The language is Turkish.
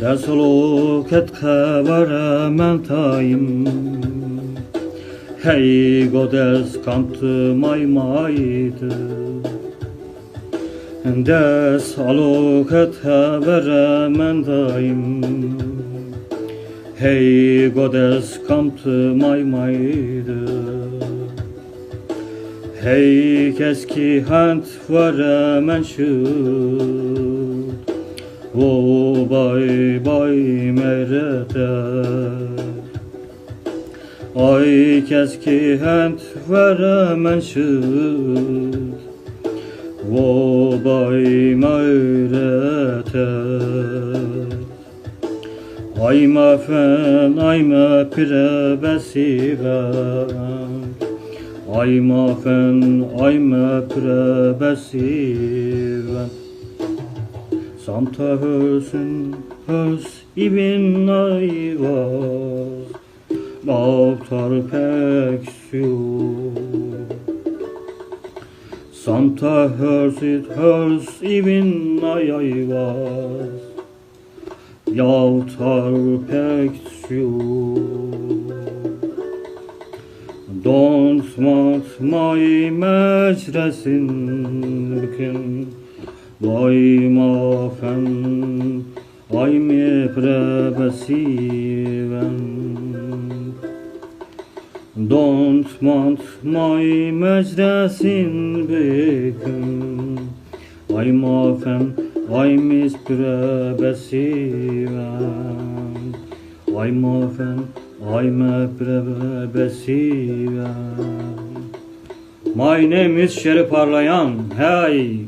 Dersolu ket khebere men tayim Hey godes kantı may maydı. Des alu ket khebere men tayim Hey godes kantı may maydı. Hey keski hent vare men şut O bay bay merete. Ay keski hent vare men şut O bay merete. Ayma fen ayma pire besiven Ayma fen ayma pire besiven Santa hösün hös ibn ayvaz Baktar pek Santa hörsit hörs ibn ayvaz Yaltar pek Don't want my mecresin bükün Vay mafen Ay mi prebesiven Don't want my mecresin bükün Ay mafen Ay mis prebesiven Ay mafen Ay me prebesiven My name is Şeri Parlayan. Hey!